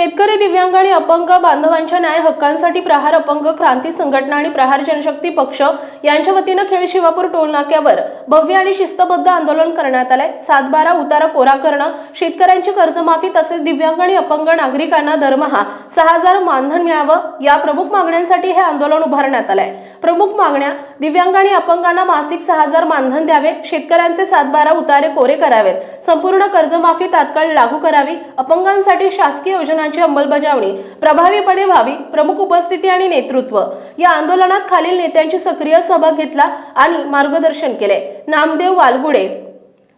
शेतकरी दिव्यांग आणि अपंग बांधवांच्या न्याय हक्कांसाठी प्रहार अपंग क्रांती संघटना आणि प्रहार जनशक्ती पक्ष यांच्या वतीनं खेड शिवापूर टोलनाक्यावर भव्य आणि शिस्तबद्ध आंदोलन करण्यात आलंय. सातबारा उतारा कोरा करणं शेतकऱ्यांची कर्जमाफी तसेच दिव्यांग आणि अपंग नागरिकांना दरमहा सहा हजार मानधन मिळावं या प्रमुख मागण्यांसाठी हे आंदोलन उभारण्यात आलंय. प्रमुख मागण्या दिव्यांग आणि अपंगांना मासिक सहा हजार मानधन द्यावे शेतकऱ्यांचे सातबारा उतारे कोरे करावेत. संपूर्ण कर्जमाफी तात्काळ लागू करावी अपंगांसाठी शासकीय योजना योजनांची अंमलबजावणी प्रभावीपणे व्हावी प्रमुख उपस्थिती आणि नेतृत्व. या आंदोलनात खालील नेत्यांची सक्रिय सहभाग घेतला आणि मार्गदर्शन केले. नामदेव वालगुडे.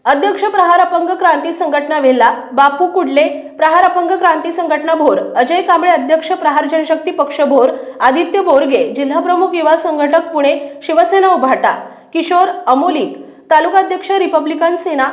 अध्यक्ष प्रहार अपंग क्रांती संघटना वेल्ला बापू कुडले प्रहार अपंग क्रांती संघटना भोर अजय कांबळे अध्यक्ष प्रहार जनशक्ती पक्ष भोर आदित्य बोरगे जिल्हा प्रमुख युवा संघटक पुणे शिवसेना उभाटा किशोर अमोलिक तालुकाध्यक्ष रिपब्लिकन सेना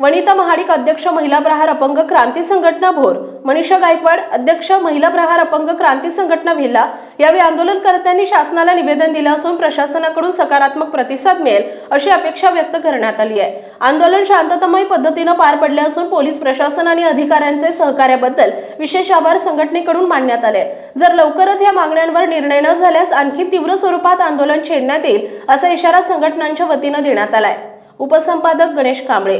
वनिता महाडिक अध्यक्ष महिला प्रहार अपंग क्रांती संघटना भोर. मनीषा गायकवाड अध्यक्ष महिला प्रहार अपंग क्रांती संघटना भिल्ला. यावेळी आंदोलनकर्त्यांनी शासनाला निवेदन दिलं असून प्रशासनाकडून सकारात्मक प्रतिसाद मिळेल अशी अपेक्षा व्यक्त करण्यात आली आहे. आंदोलन शांततामय पद्धतीनं पार पडले असून पोलीस प्रशासन आणि अधिकाऱ्यांचे सहकार्याबद्दल विशेष आभार संघटनेकडून मानण्यात आले जर लवकरच या मागण्यांवर निर्णय न झाल्यास आणखी तीव्र स्वरूपात आंदोलन छेडण्यात येईल असा इशारा संघटनांच्या वतीनं देण्यात आलाय. उपसंपादक गणेश कांबळे.